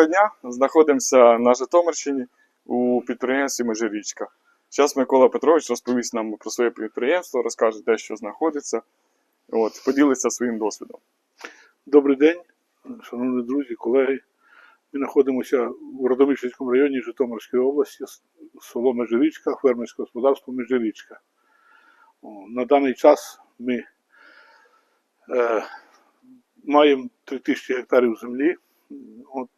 Доброго дня! Знаходимося на Житомирщині у підприємстві Межирічка. Зараз Микола Петрович розповість нам про своє підприємство, розкаже, де що знаходиться, от, поділиться своїм досвідом. Добрий день, шановні друзі, колеги. Ми знаходимося в Родомишльському районі Житомирської області, село Межирічка, фермерське господарство Межирічка. На даний час ми е, маємо 3000 гектарів землі, от,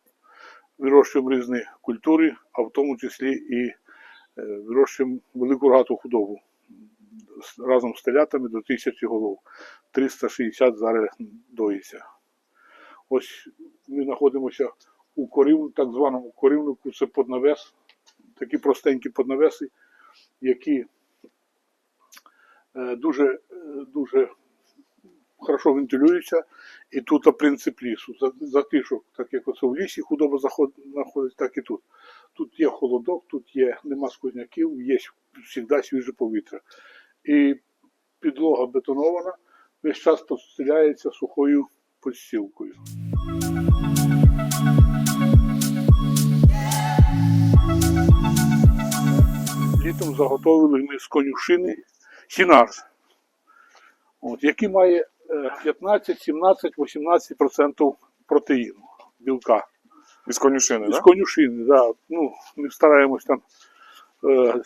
вирощуємо різні культури, а в тому числі і е, вирощуємо велику рогату худобу разом з телятами до 1000 голов. 360 зараз доїться. Ось ми знаходимося у корів, так званому корівнику, це поднавес, такі простенькі поднавеси, які е, дуже, е, дуже хорошо вентилюються. І тут принцип лісу. За- Затишок, так як оце в лісі худоба знаходиться, так і тут. Тут є холодок, тут є, нема сквозняків, є завжди свіже повітря. І підлога бетонована, весь час постеляється сухою подстілкою. Літом заготовили ми з конюшини сінар, от, який має 15, 17, 18% протеїну, білка. Із конюшини, З так? конюшини, да. Ну, ми стараємось там. Е,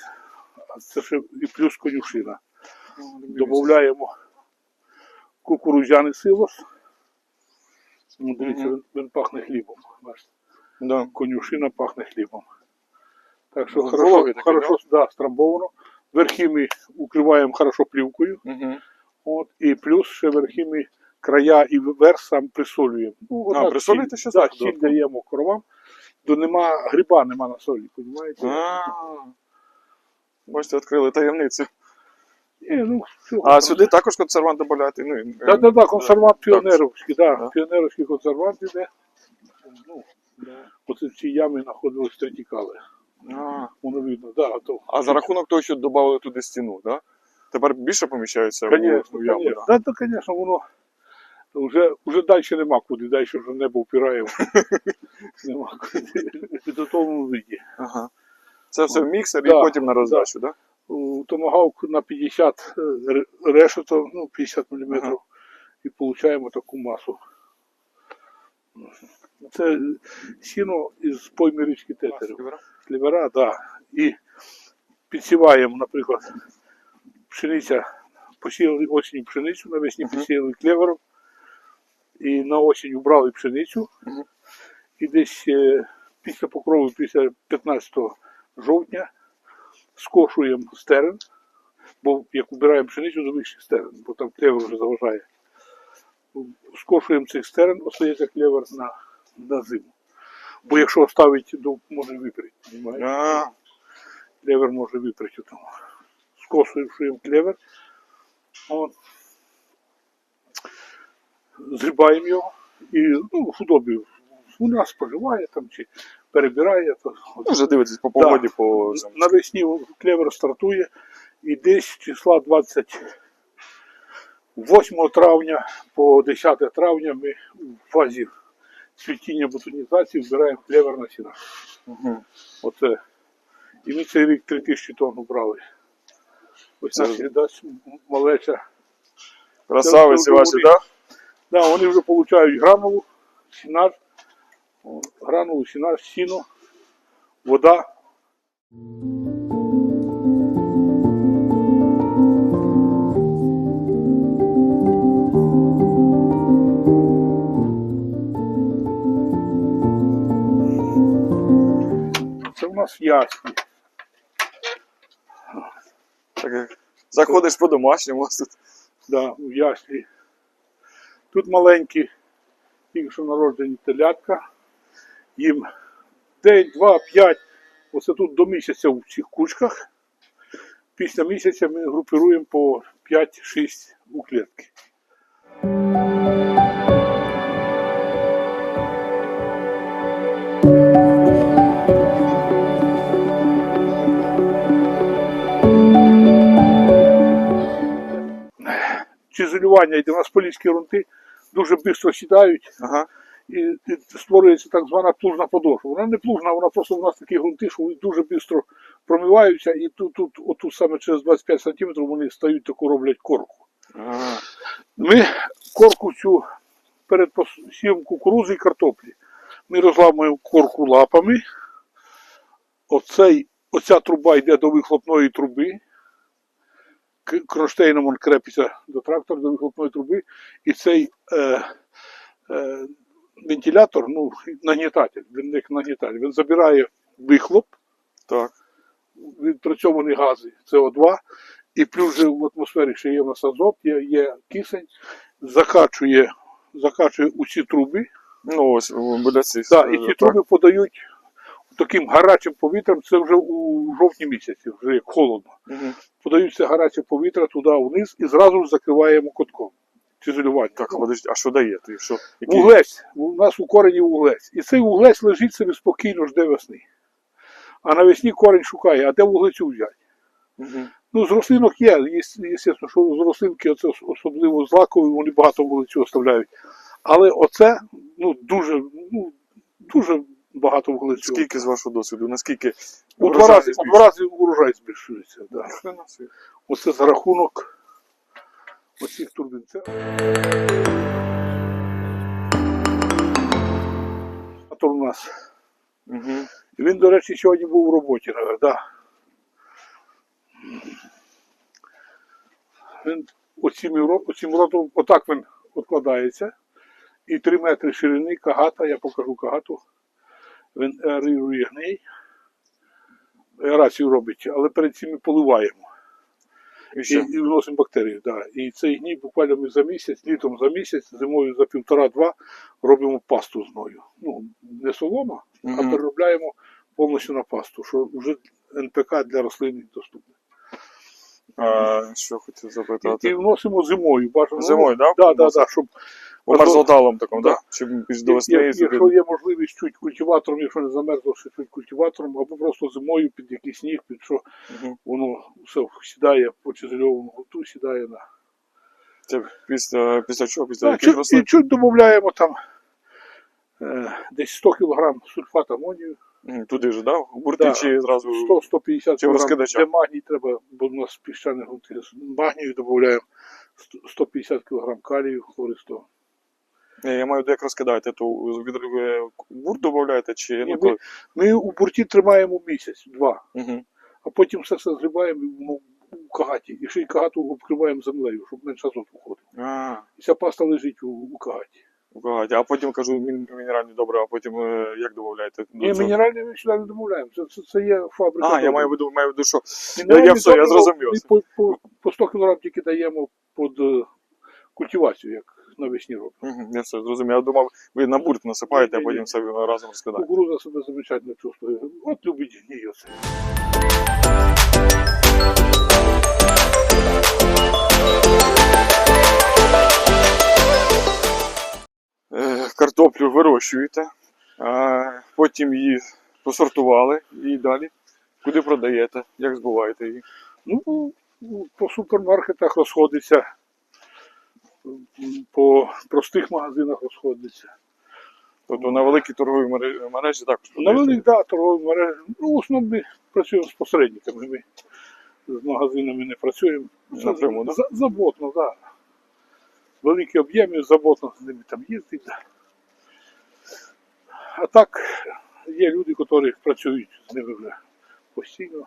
це ще і плюс конюшина. Додаємо кукурудзяний силос. Ну, дивіться, він, він пахне хлібом. Да. конюшина пахне хлібом. Так що Вологий хорошо, такий, хорошо да, страмбовано. Верхи ми укриваємо хорошо плівкою. Угу. От, і плюс ще верхи ми края і верх сам присолюємо. Ну, А, присолюєте ще зверху сіль даємо коровам, то нема гриба, нема на солі, розумієте? А, Бачите, відкрили таємниці. Ні, ну, А сюди також консервант додаєте? Ну, Так, так, так, консервант піонеровський, да, Да. піонеровський консервант іде. Ну, оце в цій ямі знаходились третікали. А, Воно видно, да, то. а за рахунок того, що додали туди стіну, так? Тепер більше поміщається Конечно, в яму, конечно. да? Да, то, конечно, воно вже, вже далі нема куди, далі вже небо впирає. нема куди. В готовому виді. Ага. Це все в міксер і потім на роздачу, так? У Томагавк на 50 е, решето, ну, 50 мм, Ага. і получаємо таку масу. Це сіно із пойми річки Тетерів. Клівера, да. І підсіваємо, наприклад, пшениця, посіяли осінню пшеницю, навесні Мгм. посіяли клевером, і на осінь убрали пшеницю. Мгм. І десь е, після покрову, після 15 жовтня, скошуємо стерен, бо як убираємо пшеницю, то вищий стерен, бо там клевер вже заважає. Скошуємо цей стерен, остається клевер на, на зиму. Бо якщо оставить, то може понімаєте? Клевер може випрати тому. Скосуємо клевер. От. Зрібаємо його і ну, худобі у нас споживає там чи перебирає. То, ну, вже дивитесь по погоді, по. Навесні клевер стартує і десь числа 28 травня по 10 травня ми в фазі цвітіння бутонізації збираємо клевер на сіна. Угу. Оце. І ми цей рік 3000 тонн брали. Наша дасть малеча. Красавиці ваші, так? Да, вони вже получають гранулу, сінар, гранулу, сінар, сіно, вода. Це в нас ясні. Так заходиш по-домашньому, у. Да, в яслі. Тут маленькі, тільки що народжені телятка. Їм день, два, п'ять. Оце тут до місяця в цих кучках. Після місяця ми групируємо по 5-6 у клітки. Цизелювання йде у нас поліські грунти дуже швидко сідають Ага. і, і створюється так звана плужна подошва. Вона не плужна, вона просто у нас такі ґрунти, що вони дуже швидко промиваються, і тут, тут отут саме через 25 см вони стають таку роблять корку. Ага. Ми корку цю перед посівом кукурузи і картоплі. Ми розламуємо корку лапами. Оцей, оця труба йде до вихлопної труби. Кронштейном він крепиться до трактора, до вихлопної труби. І цей е, е, вентилятор, ну, нагнітатель, він як нагнітатель, він забирає вихлоп, Так. відпрацьовані гази СО2, і плюс же в атмосфері ще є в нас азот, є, є кисень, закачує, закачує у ці труби, Ну ось о, біля цих. да, і ці труби подають таким гарячим повітрям, це вже у жовтні місяці, вже як холодно. Мгм. Подають це гаряче повітря туди вниз і зразу закриваємо котком. Цизелювання. Так, подожди, а що дає? Ти що? Який? Вуглець. У нас у корені вуглець. І цей вуглець лежить собі спокійно жде весни. А навесні корінь шукає, а де вуглецю взяти? Мгм. Ну, з рослинок є, звісно, що з рослинки, оце особливо з лакової, вони багато вуглецю оставляють. Але оце ну, дуже, ну, дуже багато вуглецю. Скільки з вашого досвіду? Наскільки У два рази, у два рази урожай збільшується. Да. Оце за рахунок оцих турбін. Атор у нас. І Він, до речі, сьогодні був у роботі, навіть, да. Він оцим, ро- оцим ротом, отак він відкладається. І 3 метри ширини кагата, я покажу кагату. Він аерує гній. Аерацію робить, але перед цим ми поливаємо. І І, вносимо бактерії. Да. І цей гній буквально ми за місяць, літом за місяць, зимою за півтора-два робимо пасту з ною. Ну, не солома, а переробляємо повністю на пасту, що вже НПК для рослин доступне. А, що хотів запитати? і вносимо зимою. Бажано, Зимою, да? Да, да, да, щоб мерзлоталом такому, Да. так? Чи більш до весни як- якщо є можливість чуть культиватором, якщо не замерзло, ще чуть культиватором, або просто зимою під якийсь сніг, під що воно все сідає по чизельовому гурту, сідає на. Це після, після чого? Після Так, чуть, рослин? і чуть додаємо там е, десь 100 кг сульфат амонію, Туди ж, да? Бурти Да. чи зразу? 100-150 Чи кг, де магній треба, бо у нас піщані грунти. Магнію додаємо 150 кг калію, хлористого. Я маю, як розкидаєте, то від бурт додаєте чи Ні, ну, ми- Ми у бурті тримаємо місяць, два, Мгм. а потім все це згрібаємо ну, у кагаті. І ще й кагату обкриваємо землею, щоб менше азот виходив. А, І ця паста лежить у, у кагаті. А потім кажу, мін- мінеральні добре, а потім е, як додаєте? Ні, мінеральні ми сюди не додаємо. Це, це, це є фабрика. А, я маю в виду, маю в виду, що Мінеральні я все, я зрозумів. Ми по, по, по 100 кг тільки даємо під е, культивацію, як робимо. Мгм, я все зрозумів. Я думав, ви на бурт насипаєте, а потім все разом розкидаєте. Кукуруза себе замечательно чувствує. От любить оце. Е, Картоплю вирощуєте, а потім її посортували і далі. Куди продаєте? Як збуваєте її? Ну, по супермаркетах розходиться, по простих магазинах розходиться. Тобто на великій торговій мережі, також На продаєте? велик, да, торгові мережі. Ну, в основному ми працюємо з посередниками. Ми з магазинами не працюємо. Напряму, да? Заботно, так. Да. Великі об'єми, заботно з ними там їздить. Да. А так, є люди, які працюють з ними вже постійно.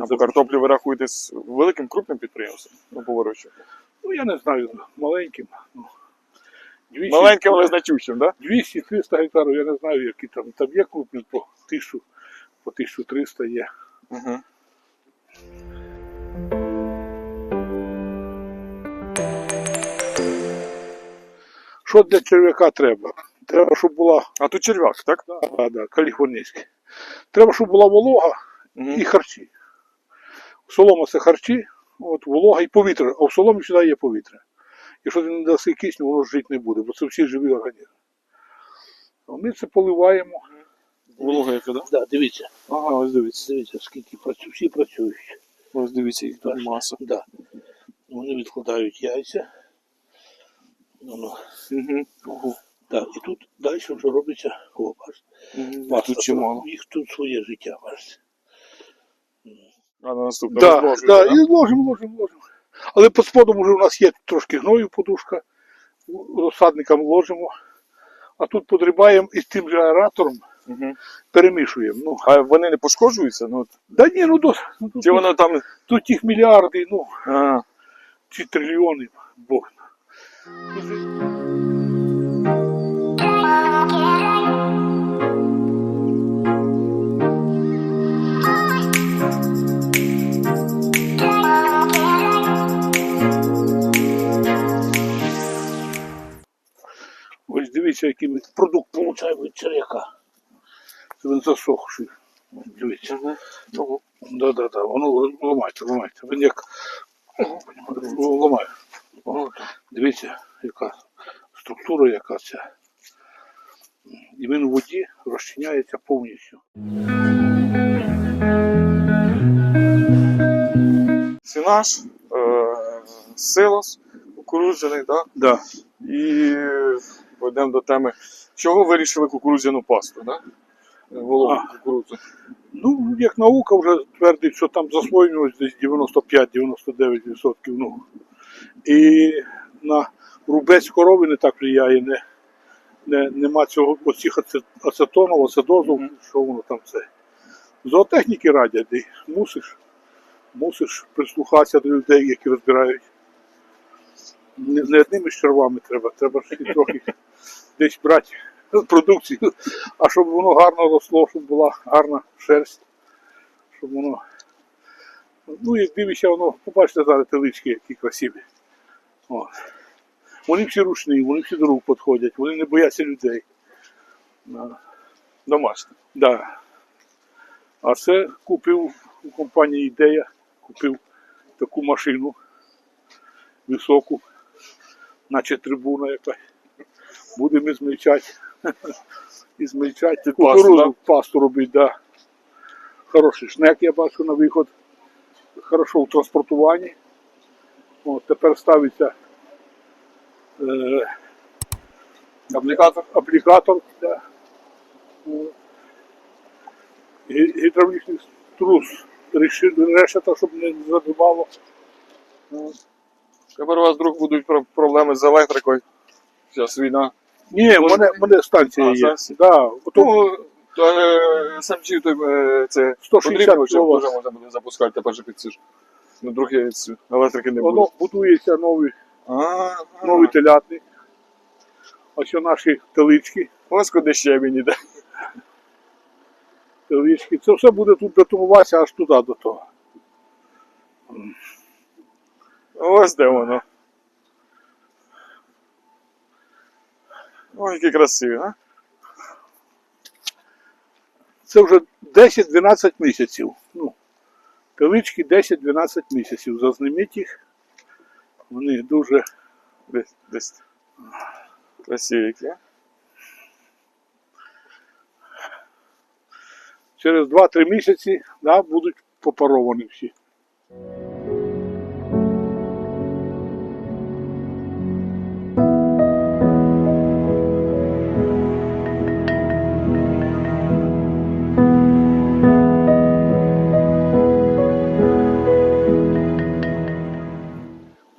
А по картоплі ви рахуєте з великим крупним підприємством? Ну, вирощуванню. Ну, я не знаю, маленьким. Ну, 200, Маленьким, але значущим, так? 200-300 гектарів, я не знаю, які там. Там є крупні по 1000, по 1300 є. Угу. Що для черв'яка треба? Треба, щоб була А тут черв'як, так? да, да, каліфорнійський. Треба, щоб була волога Угу. і харчі. Солома це харчі, от, волога і повітря, а в соломі сюди є повітря. Якщо ти не даси кисню, воно жити не буде, бо це всі живі організми. Ми це поливаємо. Волога яка, так? Да, дивіться, Ага, ось дивіться. дивіться, скільки працю, всі працюють. Ось дивіться, їх тут маса. Да. Вони відкладають яйця. Воно Угу. Ого. Так, і тут далі вже робиться о, бачите, паста. Тут чимало. Їх тут своє життя, бачите. А на наступне Да, розложуєте, да, да? і ложимо, ложимо, ложимо. Але під сподом вже у нас є трошки гною подушка, розсадникам ложимо, а тут подрібаємо і з тим же аератором Мгм. перемішуємо. Ну, А вони не пошкоджуються? Ну, да ні, ну, ну тут, чи воно там. тут їх мільярди, ну, А, чи трильйони, Бог. Дивіться, який ми продукт получаємо від черяка. Це він засохший. Дивіться. Да, да, да. Воно ламайте, ламайте. Він як ламає. О, Дивіться, яка структура, яка ця. І він у воді розчиняється повністю. Сінаш, е, силос, кукурудзяний, да? Да. І пойдемо до теми. Чого вирішили кукурудзяну пасту, да? Вологу А. кукурудзу. Ну, як наука вже твердить, що там засвоєння десь 95-99%. Ну. І на рубець корови не так впливає, не, не, нема цього оцих ацет- ацетонів, ацидозу, що воно там це. Зоотехніки радять, мусиш, мусиш прислухатися до людей, які розбирають. Не, не одними червами треба, треба ж і трохи десь брати продукцію, а щоб воно гарно росло, щоб була гарна шерсть, щоб воно. Ну, як дивишся, воно, побачите зараз телички, які красиві. О. Вони всі ручні, вони всі до рук підходять, вони не бояться людей. Да. Домашнє. Да. А це купив у компанії Ідея, купив таку машину високу, наче трибуна якась. Будемо змельчати. І змельчати. Пасту, робити, да. Хороший шнек, я бачу на виход. Хорошо в транспортуванні. От, тепер ставиться е, Аплікатор. аплікатор. Да. Гідравлічний трус решета, щоб не задувало. Тепер у вас вдруг будуть проблеми з електрикою. Зараз війна. Ні, в мене, в мене станція А, є. станція. Да, ото Ну, то, е, SMG, той, е, це 160 потрібно, чи кіловат. вже можна буде запускати тепер же під ці ж. Ну, вдруг я від цю- електрики не воно будується новий, А, новий телятник. Ось наші телички. Ось куди ще він іде. телички. Це все буде тут бетонуватися аж туди до того. Ось де воно. Ой, які красиві, а? Це вже 10-12 місяців. Ну, телички 10-12 місяців. Зазніміть їх. Вони дуже Десь, десь. Красиві а? через 2-3 місяці да, будуть попаровані всі.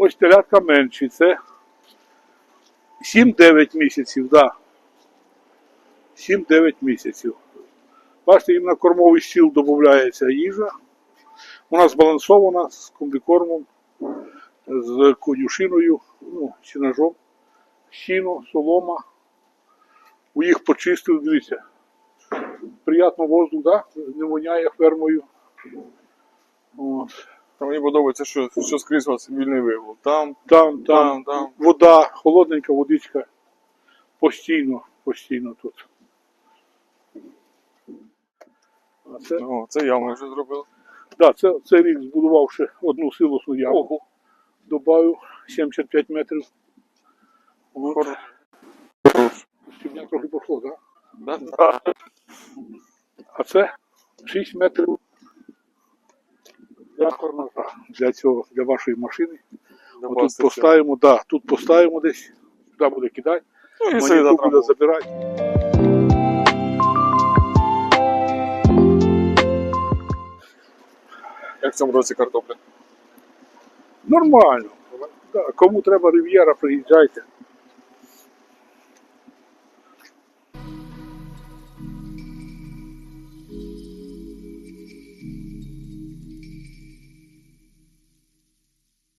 Ось телятка менші, це 7-9 місяців, да. 7-9 місяців. Бачите, їм на кормовий стіл додається їжа. Вона збалансована з комбікормом, з конюшиною, ну, сінажом, сіно, солома. У їх почистили, дивіться. Приятно воздух, да? не воняє фермою. От. Та мені подобається, що, що скрізь у вас вільний вигул. Там, Там, там, там, там. вода, холодненька водичка. Постійно, постійно тут. А це, О, це я вже зробив. да, це, цей рік збудував ще одну силосну яму. Ого. Добавив 75 метрів. Хорош. Сьогодні трохи пішло, так? Да? Да. А це 6 метрів для корнажа. Для цього, для вашої машини. Отут поставимо, да, тут поставимо десь, туди буде кидати. Ну Маніту буде забирати. Як в цьому році картопля? Нормально. Да, кому треба рив'єра, приїжджайте.